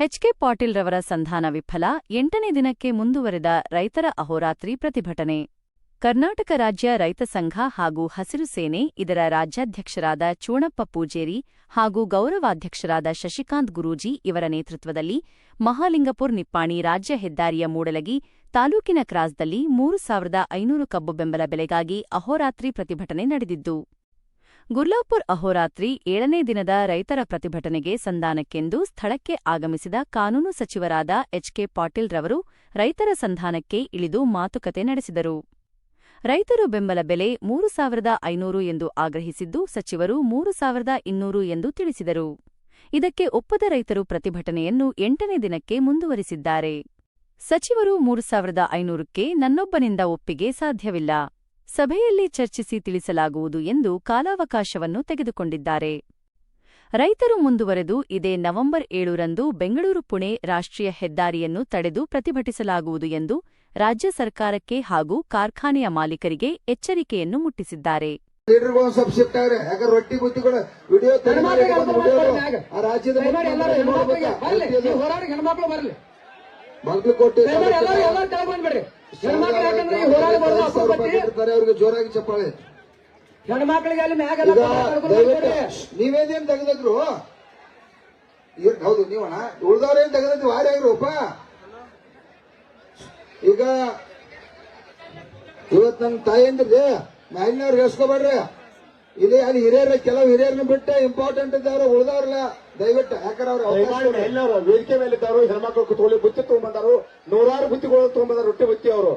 HK Patil ರವರ ಸಂಧಾನ ವಿಫಲ, ಎಂಟನೇ ದಿನಕ್ಕೆ ಮುಂದುವರೆದ ರೈತರ ಅಹೋರಾತ್ರಿ ಪ್ರತಿಭಟನೆ. ಕರ್ನಾಟಕ ರಾಜ್ಯ ರೈತ ಸಂಘ ಹಾಗೂ ಹಸಿರು ಸೇನೆ, ಇದರ ರಾಜ್ಯಾಧ್ಯಕ್ಷರಾದ ಚೂಣಪ್ಪ ಪೂಜೇರಿ ಹಾಗೂ ಗೌರವಾಧ್ಯಕ್ಷರಾದ ಶಶಿಕಾಂತ್ ಗುರೂಜಿ ಇವರ ನೇತೃತ್ವದಲ್ಲಿ ಮಹಾಲಿಂಗಪುರ್ ನಿಪ್ಪಾಣಿ ರಾಜ್ಯ ಹೆದ್ದಾರಿಯ ಮೂಡಲಗಿ ತಾಲೂಕಿನ ಕ್ರಾಸ್ದಲ್ಲಿ ಮೂರು ಸಾವಿರದ ಐನೂರು ಕಬ್ಬು ಬೆಂಬಲ ಬೆಲೆಗಾಗಿ ಅಹೋರಾತ್ರಿ ಪ್ರತಿಭಟನೆ ನಡೆದಿದ್ದು. ಗುರ್ಲಾಪುರ್ ಅಹೋರಾತ್ರಿ ಏಳನೇ ದಿನದ ರೈತರ ಪ್ರತಿಭಟನೆಗೆ ಸಂಧಾನಕ್ಕೆಂದು ಸ್ಥಳಕ್ಕೆ ಆಗಮಿಸಿದ ಕಾನೂನು ಸಚಿವರಾದ ಎಚ್ಕೆ ಪಾಟೀಲ್ ರವರು ರೈತರ ಸಂಧಾನಕ್ಕೆ ಇಳಿದು ಮಾತುಕತೆ ನಡೆಸಿದರು. ರೈತರು ಬೆಂಬಲ ಬೆಲೆ ಮೂರು ಸಾವಿರದ ಐನೂರು ಎಂದು ಆಗ್ರಹಿಸಿದ್ದು ಸಚಿವರು ಮೂರು ಸಾವಿರದ ಇನ್ನೂರು ಎಂದು ತಿಳಿಸಿದರು. ಇದಕ್ಕೆ ಒಪ್ಪದ ರೈತರು ಪ್ರತಿಭಟನೆಯನ್ನು ಎಂಟನೇ ದಿನಕ್ಕೆ ಮುಂದುವರಿಸಿದ್ದಾರೆ. ಸಚಿವರು ಮೂರು ಸಾವಿರದ ಐನೂರಕ್ಕೆ ನನ್ನೊಬ್ಬನಿಂದ ಒಪ್ಪಿಗೆ ಸಾಧ್ಯವಿಲ್ಲ. ಸಭೆಯಲ್ಲಿ ಚರ್ಚಿಸಿ ತಿಳಿಸಲಾಗುವುದು ಎಂದು ಕಾಲಾವಕಾಶವನ್ನು ತೆಗೆದುಕೊಂಡಿದ್ದಾರೆ. ರೈತರು ಮುಂದುವರೆದು ಇದೇ ನವೆಂಬರ್ ಏಳರಂದು ಬೆಂಗಳೂರು ಪುಣೆ ರಾಷ್ಟ್ರೀಯ ಹೆದ್ದಾರಿಯನ್ನು ತಡೆದು ಪ್ರತಿಭಟಿಸಲಾಗುವುದು ಎಂದು ರಾಜ್ಯ ಸರ್ಕಾರಕ್ಕೆ ಹಾಗೂ ಕಾರ್ಖಾನೆಯ ಮಾಲೀಕರಿಗೆ ಎಚ್ಚರಿಕೆಯನ್ನು ಮುಟ್ಟಿಸಿದ್ದಾರೆ. ರಾಜ್ಯದ ಅವ್ರಿಗೆ ಜೋರಾಗಿ ಚಪ್ಪಾಳೆ. ಹೆಣ್ಮಕ್ಳಿಗೆ ಅಲ್ಲಿ ಮ್ಯಾಗ. ನೀವೇನೇನ್ ತೆಗೆದಿದ್ರು? ಏನ್ ಹೌದು ನೀವಣ್ಣ ಉಳ್ದವ್ರೇನ್ ತೆಗೆದಿದ್ರು ವಾರ ಆಗ್ರಪ್ಪ ಈಗ ಇವತ್ ನನ್ ತಾಯಂದ್ರಿ ಮ್ಯಾಲಿನವ್ರಿಗೆ ಎಸ್ಕೋಬೇಡ್ರಿ ಇಲ್ಲಿ ಅಲ್ಲಿ ಹಿರಿಯರ ಕೆಲವು ಹಿರಿಯರನ್ನ ಬಿಟ್ಟೆ ಇಂಪಾರ್ಟೆಂಟ್ ಇದ್ದವ್ರು ಉಳಿದವ್ರಲ್ಲ ದಯವಿಟ್ಟು ಯಾಕಂದ್ರೆ ಅವ್ರು ಎಲ್ಲರೂ ವೇದಿಕೆ ಮೇಲೆ ಇದ್ದವರು ಹೆಣ್ಮಕ್ಳು ಕುತ್ಕೊಳ್ಳಿ ಬುತ್ತಿ ತಗೊಂಡ್ಬಂದಾರು ನೂರಾರು ಬುತ್ತಿಗಳು ತಗೊಂಡ್ಬಂದಾರು ರೊಟ್ಟಿ ಬುತ್ತಿ ಅವರು.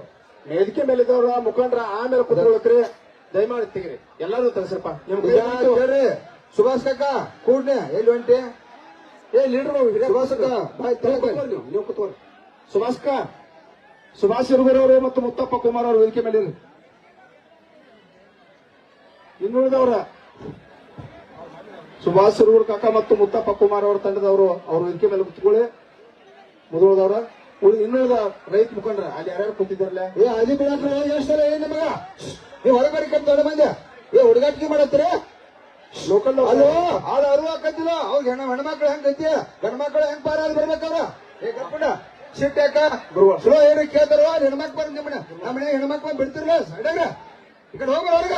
ವೇದಿಕೆ ಮೇಲೆ ಇದ್ದವ್ರ ಮುಖಂಡ್ರ ಆಮೇಲೆ ಕುತ್ಕೊಳಕ್ರಿ ದಯಮಾಡಿ ತೆಗಿರಿ. ಎಲ್ಲರೂ ತರಿಸ್ರಪ್ಪ ನಿಮ್ಗೆ ಸುಭಾಷ್ ಕಕ್ಕ ಕೂಡ್ನೆ ಎಲ್ಲಿ ಹೊಂಟಿ ಏ ಲೀಡರ್ ಸುಭಾಷ್ ನೀವು ಕುತ್ಕೊಳ್ಳಿ ಸುಭಾಷ್ಕ ಸುಭಾಷ್ ಇರುಗರವರು ಮತ್ತು ಮುತ್ತಪ್ಪ ಕುಮಾರ್ ಅವರು ವೇದಿಕೆ ಮೇಲೆ ಇನ್ನುಳಿದವ್ರ? ಸುಭಾಷ್ ಇರುಗೂರ್ ಕಾಕ ಮತ್ತು ಮುತ್ತಪ್ಪ ಕುಮಾರ್ ಅವರ ತಂಡದವರು ಅವ್ರ ವೇದಿಕೆ ಮೇಲೆ ಕುತ್ಕೊಳ್ಳಿ. ಮುದುಳದವ್ರ ಇನ್ನುಳಿದ ರೈತ ಮುಖಂಡ್ರ ಅಲ್ಲಿ ಯಾರ್ಯಾರು ಕೂತಿದ್ದಾರಲ್ಲ? ಏ ಅಲ್ಲಿ ಬಿಡಾಕ್ರೆ ಎಷ್ಟಲ್ಲ ಏನ್ ನಿಮಗ ನೀವು ಹೊರಗಡೆ ಬರೀ ಕಟ್ ದೊಡ್ಡ ಮಂದಿ ಏ ಹುಡುಗಾಟಿಕೆ ಮಾಡತ್ತೀರಿ? ಲೋಕಲ್ ಅಲ್ಲೋ ಆಳ ಅರಿವು ಹಾಕತ್ತಿಲ್ಲ. ಅವ್ರ ಹೆಣ್ಣ ಹೆಣ್ಮಕ್ಳು ಹೆಂಗ್ ಕತ್ತಿಯ ಗಂಡ್ಮಕ್ಳು ಹೆಂಗ್ ಪಾರಾದ್ ಬರ್ಬೇಕವ್ರ ಏ ಕಪ್ಪಣ ಸಿಟ್ ಯಾಕ. ಸ್ಲೋ ಏರಿ ಕೇಳ್ತಾರ? ಹೆಣ್ಮಕ್ ಬರ್ ನಿಮ್ಮ ನಮ್ಮ ಹೆಣ್ಮಕ್ ಬಂದ್ ಬಿಡ್ತಿರ್ಲ? ಸೈಡಾಗ ಈ ಕಡೆ ಹೋಗ್ರ ಅವ್ರಿಗ.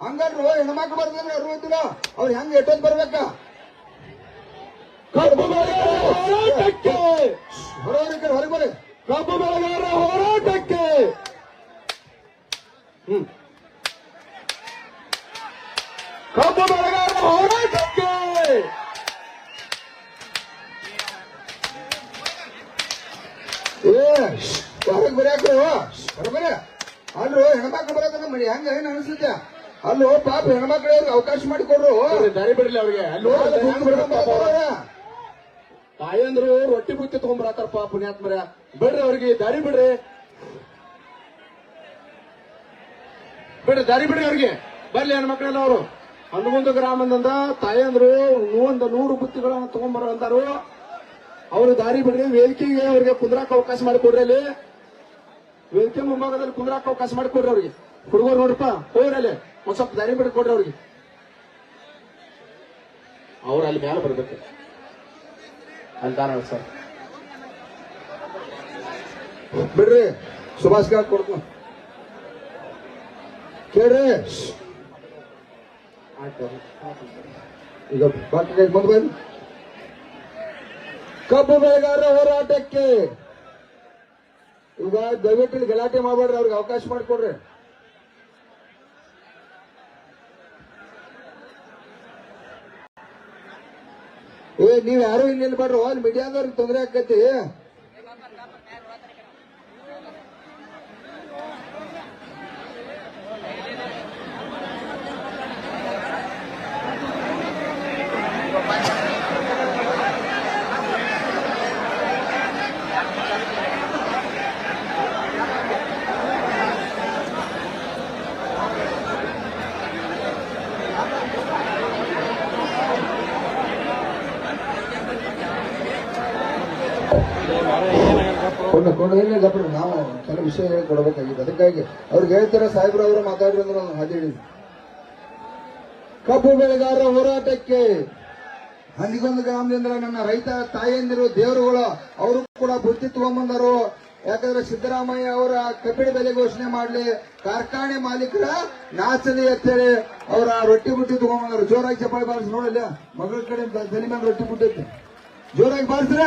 ಹಂಗಾದ್ರು ಹೆಣ್ಮಕ್ಳು ಬರ್ತಾರೆ ಅರಿವು ಇದ್ದಿಲ್ಲ ಅವ್ರು ಹೆಂಗ್ ಎಟ್ಟೊಂದ್ ಬರ್ಬೇಕ? ಕಬ್ಬು ಹೋರಾಟಕ್ಕೆ. ಹೊರವ್ರ ಈ ಹೊರಗೆ ಬರ್ರಿ ಕಬ್ಬು ಬೆಳೆಗಾರರ ಹೋರಾಟಕ್ಕೆ. ಹ್ಮ್. ಕಬ್ಬು ಬೆಳೆಗಾರರ ಹೋರಾಟಕ್ಕೆ. ಏ ಹೊರಗೆ ಬರ್ಯಾಕ್ರಿ ಹೊರಗೆ ಬರ್ಯ ಅಲ್ರು ಹೆಣ್ಮಕ್ಳು ಮನೆ. ಹೆಂಗ ಏನ್ ಅನಿಸುತ್ತೆ? ಅಲ್ಲೋ ಪಾಪ ಹೆಣ್ಮಕ್ಳು ಅವ್ರಿಗೆ ಅವಕಾಶ ಮಾಡಿಕೊಡ್ರು ದಾರಿ ಬಿಡ್ಲಿ ಅವ್ರಿಗೆ. ಪಾಪ? ತಾಯಂದ್ರು ರೊಟ್ಟಿ ಬುತ್ತಿ ತಗೊಂಡ್ಬರತ್ತಾರಪ್ಪ ಪುಣ್ಯಾತ್ಮರ. ಬಿಡ್ರಿ ಅವ್ರಿಗೆ ದಾರಿ ಬಿಡ್ರಿ. ಬಿಡ್ರಿ ದಾರಿ ಬಿಡ್ರಿ ಅವ್ರಿಗೆ. ಬರ್ಲಿ ಹೆಣ್ಮಕ್ಳೆಲ್ಲ ಅವರು. ಹನ್ನೊಂದು ಗ್ರಾಮದಿಂದ ತಾಯಂದ್ರು ಒಂದು ನೂರು ಬುತ್ತಿಗಳನ್ನ ತಗೊಂಡ್ಬರೋ ಅಂತಾರು ಅವ್ರು ದಾರಿ ಬಿಡ್ರಿ ವೇದಿಕೆಗೆ ಅವ್ರಿಗೆ ಕುಂದ್ರಾಕ ಅವಕಾಶ ಮಾಡಿಕೊಡ್ರಿ ಅಲ್ಲಿ. ವೇದಿಕೆ ಮುಂಭಾಗದಲ್ಲಿ ಕುಂದ್ರಾಕ ಅವಕಾಶ ಮಾಡಿಕೊಡ್ರಿ ಅವ್ರಿಗೆ. ಹುಡುಗರು ನೋಡ್ರಪ್ಪ ಹೋಗ್ರಿ ಅಲ್ಲಿ. ಒಂದ್ ಸ್ವಲ್ಪ ದಾರಿ ಕೊಡ್ರಿ ಅವ್ರಿಗೆ. ಅವ್ರು ಅಲ್ಲಿ ಮೇಲೆ ಬರ್ಬೇಕು. ಅಲ್ಲಿ ದಾನ ಸರ್ ಬಿಡ್ರಿ ಸುಭಾಷ್ ಗಾರ್ ಕೊಡ್ತೀನಿ ಕೇಳ್ರಿ. ಆಯ್ತು ಈಗ ಬಾಕಿ ಬಂದ್ ಬಂದು ಕಬ್ಬು ಬೆಳೆಗಾರರ ಹೋರಾಟಕ್ಕೆ ಈಗ ದಯವಿಟ್ಟು ಗಲಾಟೆ ಮಾಡಬೇಡ್ರಿ ಅವ್ರಿಗೆ ಅವಕಾಶ ಮಾಡಿಕೊಡ್ರಿ. ಏ ನೀವ್ ಯಾರು ಇಲ್ಲಿ ನಿಲ್ಬೇಡ್ರಿ ಅಲ್ಲಿ ಮೀಡಿಯಾದವ್ರಿಗೆ ತೊಂದರೆ ಆಕತಿ ಕೊಂಡು ಕೊಡೋದಿಲ್ಲ ಗಪ್ಪ ನಾವು ಕೆಲವು ವಿಷಯ ಹೇಳಿ ಕೊಡಬೇಕಾಗಿತ್ತು ಅದಕ್ಕಾಗಿ ಅವ್ರಿಗೆ ಹೇಳ್ತಾರೆ, ಸಾಹೇಬ್ರ ಅವರು ನಾನು ಹಾಗೆ ಹೇಳಿದ್ವಿ ಕಬ್ಬು ಬೆಳೆಗಾರರ ಹೋರಾಟಕ್ಕೆ ಹಂದಿಗೊಂದು ಗ್ರಾಮದಿಂದ ನನ್ನ ರೈತ ತಾಯಿಯಂದಿರು ದೇವರುಗಳು, ಅವರು ಕೂಡ ಬುದ್ಧಿ ತಗೊಂಬಂದರು. ಯಾಕಂದ್ರೆ ಸಿದ್ದರಾಮಯ್ಯ ಅವರ ಕಬ್ಬಿಣ ಬೆಲೆ ಘೋಷಣೆ ಮಾಡಲಿ, ಕಾರ್ಖಾನೆ ಮಾಲೀಕರ ನಾಚಲಿ ಅಂತೇಳಿ ಅವರ ರೊಟ್ಟಿ ಬುಟ್ಟಿ ತಗೊಂಬಂದರು. ಜೋರಾಗಿ ಚಪ್ಪಾಳಿ ಬಾರಿಸಿ ನೋಡಲ್ಲ, ಮಗಳ ಕಡೆ ತಲೆ ಮೇಲೆ ರೊಟ್ಟಿ ಬುಟ್ಟೈತೆ ಜೋರಾಗಿ ಬಾರಿಸ್ರ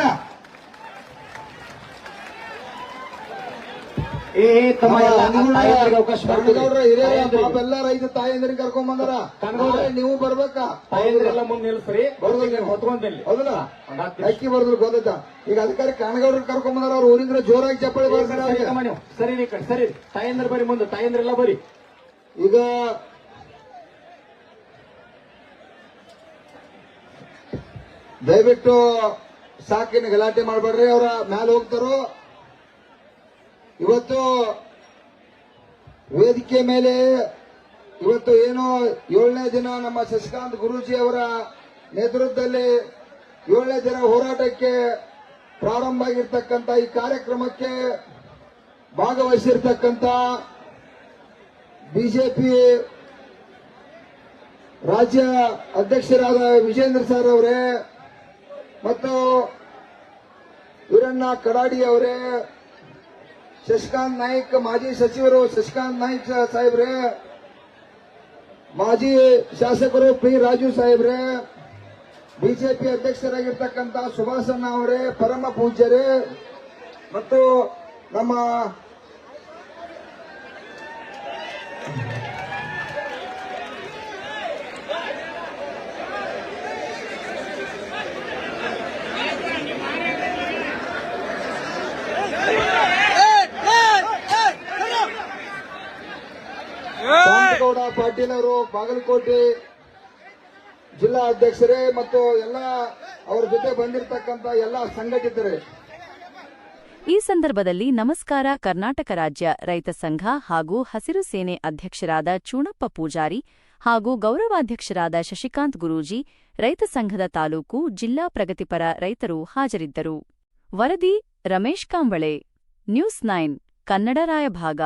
ಏ ತಮ್ಮ ಎಲ್ಲ ಅವಕಾಶ ಎಲ್ಲ ರೈತ ತಾಯಂದಿರಿಗೆ ಕರ್ಕೊಂಡ್ ಬಂದಾರ? ನೀವು ಬರ್ಬೇಕಾ? ತಾಯಂದಿರೆಲ್ಲ ಮುಂದೆ ನಿಲ್ಸ್ರಿ. ಬರೋದಿಲ್ಲ ಹೊತ್ಕೊಂಡ್ ಹೌದಲ್ಲ? ಅಕ್ಕಿ ಬರ್ದ್ರು ಗೊತ್ತಾಯ್ತಾ? ಈಗ ಅಧಿಕಾರಿ ಕಣಗೌಡ್ರ ಕರ್ಕೊಂಡ್ ಬಂದಾರ ಅವ್ರ ಊರಿಂದ ಜೋರಾಗಿ ಚಪ್ಪಾಳಿ ಬರ್ತಾರೆ ಸರಿ ಸರಿ ತಾಯಂದ್ರ ಬರಿ ಮುಂದೆ ತಾಯಂದ್ರೆಲ್ಲ ಬರಿ. ಈಗ ದಯವಿಟ್ಟು ಸಾಕಿನ ಗಲಾಟೆ ಮಾಡಬೇಡ್ರಿ ಅವರ ಮ್ಯಾಲ ಹೋಗ್ತಾರೋ? ಇವತ್ತು ವೇದಿಕೆ ಮೇಲೆ ಇವತ್ತು ಏನು ಏಳನೇ ದಿನ ನಮ್ಮ ಶಶಿಕಾಂತ್ ಗುರೂಜಿ ಅವರ ನೇತೃತ್ವದಲ್ಲಿ ಏಳನೇ ದಿನ ಹೋರಾಟಕ್ಕೆ ಪ್ರಾರಂಭ ಆಗಿರ್ತಕ್ಕಂಥ ಈ ಕಾರ್ಯಕ್ರಮಕ್ಕೆ ಭಾಗವಹಿಸಿರ್ತಕ್ಕಂಥ ಬಿಜೆಪಿ ರಾಜ್ಯ ಅಧ್ಯಕ್ಷರಾದ ವಿಜೇಂದ್ರ ಸರ್ ಅವರೇ ಮತ್ತು ವೀರಣ್ಣ ಕಡಾಡಿ ಅವರೇ ಶಶಿಕಾಂತ್ ನಾಯ್ಕ್ ಮಾಜಿ ಸಚಿವರು ಶಶಿಕಾಂತ್ ನಾಯ್ಕ ಸಾಹೇಬ್ರೆ, ಮಾಜಿ ಶಾಸಕರು ಪಿ ರಾಜು ಸಾಹೇಬ್ರೆ, ಬಿಜೆಪಿ ಅಧ್ಯಕ್ಷರಾಗಿರ್ತಕ್ಕಂಥ ಸುಭಾಷಣ್ಣ ಅವರೇ, ಪರಮ ಪೂಜ್ಯರೇ, ಮತ್ತು ನಮ್ಮ ಪಾಟೀಲ್ ಅವರು ಬಾಗಲಕೋಟೆ ಜಿಲ್ಲಾ ಅಧ್ಯಕ್ಷರೇ ಮತ್ತು ಎಲ್ಲ ಅವರ ಜೊತೆ ಬಂದಿರತಕ್ಕಂತ ಎಲ್ಲ ಸಂಘಟಿತರೇ. ಈ ಸಂದರ್ಭದಲ್ಲಿ ನಮಸ್ಕಾರ. ಕರ್ನಾಟಕ ರಾಜ್ಯ ರೈತ ಸಂಘ ಹಾಗೂ ಹಸಿರು ಸೇನೆ ಅಧ್ಯಕ್ಷರಾದ ಚೂಣಪ್ಪ ಪೂಜಾರಿ ಹಾಗೂ ಗೌರವಾಧ್ಯಕ್ಷರಾದ ಶಶಿಕಾಂತ್ ಗುರೂಜಿ, ರೈತ ಸಂಘದ ತಾಲೂಕು ಜಿಲ್ಲಾ ಪ್ರಗತಿಪರ ರೈತರು ಹಾಜರಿದ್ದರು. ವರದಿ ರಮೇಶ್ ಕಾಂಬಳೆ, ನ್ಯೂಸ್ ನೈನ್, ಕನ್ನಡ ರಾಯಭಾಗ.